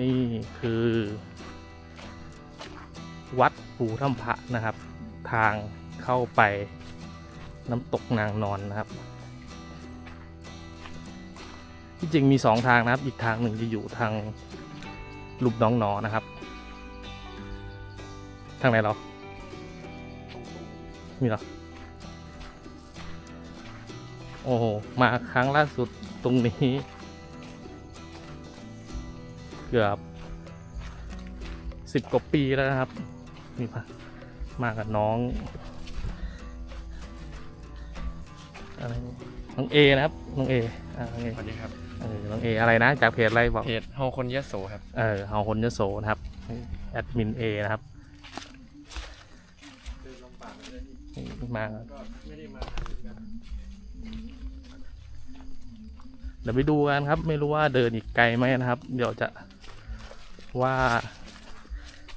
นี่คือ วัดภูถ้ำพระนะครับ ทางเข้าไปน้ำตกนางนอนนะครับ ที่จริงมีสองทางนะครับ อีกทางหนึ่งจะอยู่ทางลุมน้องหนอนะครับ ทางไหนหรอมีหรอโอ้โห มาครั้งล่าสุดตรงนี้ กือบสิบกว่าปีแล้วนะครับนี่มามากับน้องอะไรนี่น้องเอนะครับน้องเออ่าน้องเอสวัสดีครับเออน้องเออะไรนะ จากเพจอะไรบอกเพจเฮาคนยะโสครับ เออเฮาคนยโสนะครับแอดมินเอนะครับนี่มาก็ไม่ได้มาเดี๋ยวไปดูกันครับ ไม่รู้ว่าเดินอีกไกลไหมนะครับ เดี๋ยวจะ ว่า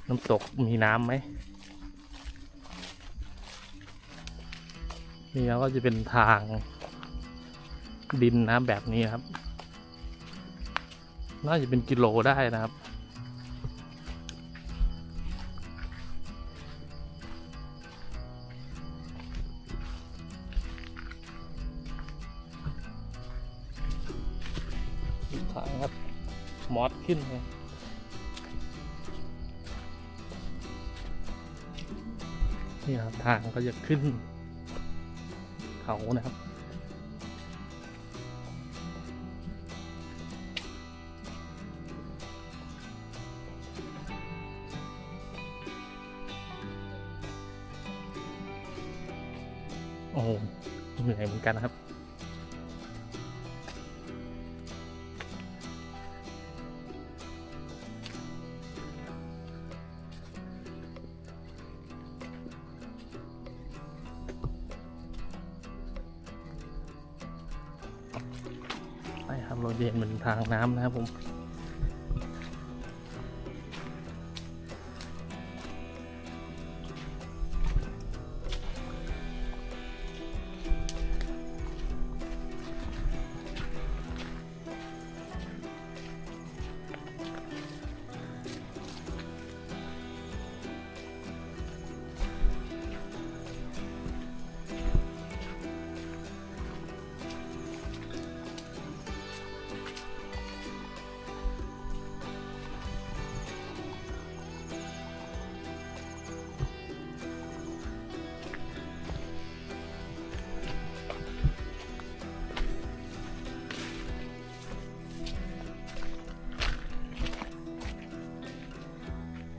น้ำตกมีน้ำไหมนี่แล้วก็จะเป็นทางดินนะแบบนี้ครับ น่าจะเป็นกิโลได้นะครับ ทางครับมอดขึ้นเลย นี่ครับทางก็จะขึ้นเขานะครับ โอ้เหนื่อยเหมือนกันนะครับ ไปครับเราเดินเหมือนทางน้ำนะครับผม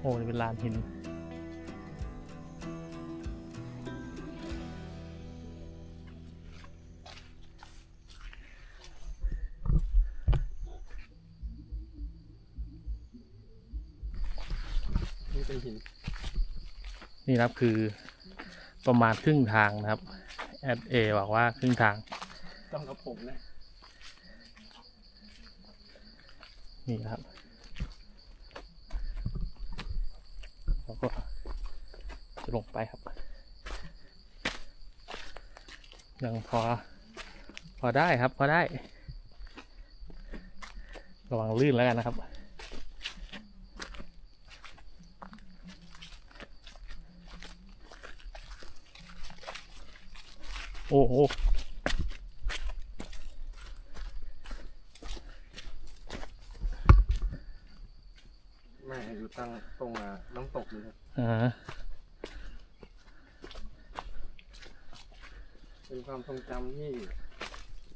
อ้นี่เป็นลานหินนี่เป็นหิน นี่นะครับคือประมาณครึ่งทางนะครับ แอดเอบอกว่าครึ่งทาง ต้องกระผมนะ นี่นะครับ แล้วก็จะ ลงไปครับ ยังพอ พอได้ครับ พอได้ ระวังลื่นแล้วกันนะครับโอ้โห แม่อยู่ตั้งตรงอะน้ำตกเลยครับ อ่า เป็น ความทรงจำที่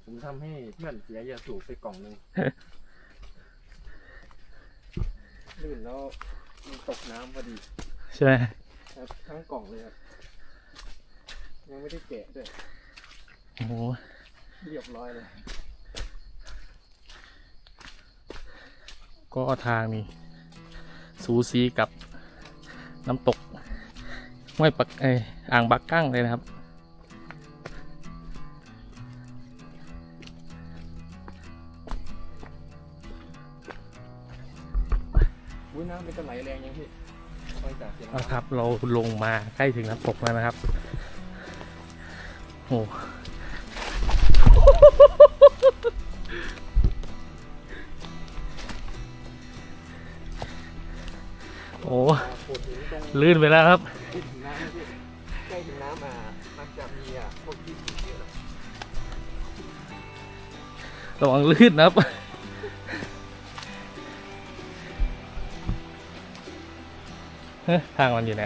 ผมทำให้เพื่อนเสียยาสูบไปกล่องหนึ่ง ลื่นแล้วมันตกน้ำพอดีใช่ไหมครับทั้งกล่องเลยครับยังไม่ได้แกะด้วยโอ้โหเรียบร้อยเลยก็ทางนี้สูสีกับน้ำตกห้วยปักเอยอ่างบักกั้งเลยนะครับ น้ำเป็นจะไหลแรงยังพี่ฟังจากเสียงเอาครับ เราลงมาใกล้ถึงน้ำตกแล้วนะครับโอ้ โอ้โขดหินตรงลื่นไปแล้วครับใกล้ถึงน้ำพี่ใกล้ถึงน้ำอะมันจะมีอะพวกที่เยอะ ระวังลื่นนะครับ ฮ้ยทางมันอยู่ไหน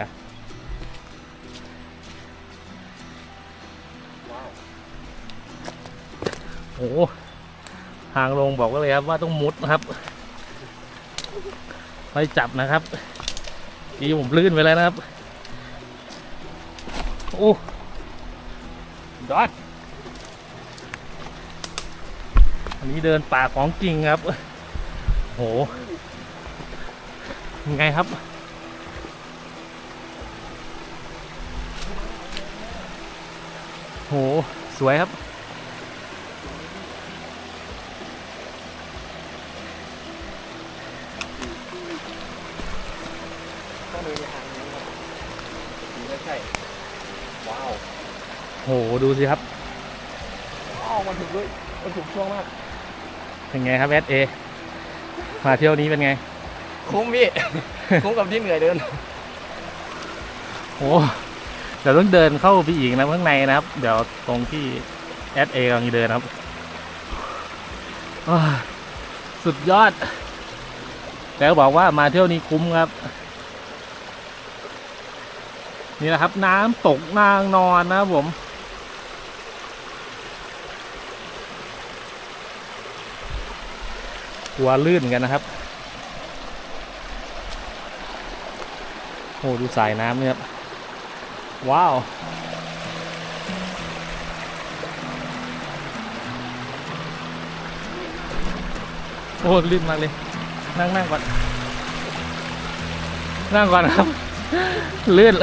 โอ้โหทางลงบอกไว้เลยครับว่าต้องมุดนะครับไม่จับนะครับดีผมลื่นไปแล้วนะครับโอ้ยอดอันนี้เดินป่าของจริงครับโหยังไงครับ โห สวยครับ ต้องเดินในทางนี้ครับถึงจะใช่ ว้าวโห ดูสิครับ ว้าวมันถูกด้วยมันถูกช่วงมาก เป็นไงครับเอสเอ มาเที่ยวนี้เป็นไง คุ้มพี่ คุ้มกับที่เหนื่อยเดินโอ้เดี๋ยวต้องเดินเข้าไปอีกนะข้างในนะครับ เดี๋ยวตรงที่เอสเอกำลังเดินครับสุดยอด แล้วบอกว่ามาเที่ยวนี้คุ้มครับ นี่แหละครับ น้ำตกนางนอนนะครับผมกลัวลื่นเหมือนกันนะครับโอ้ดูสายน้ำเนี่ยครับ ว้าว โอ้ลื่นมากเลย นั่งนั่งก่อน นั่งก่อนครับ ลื่น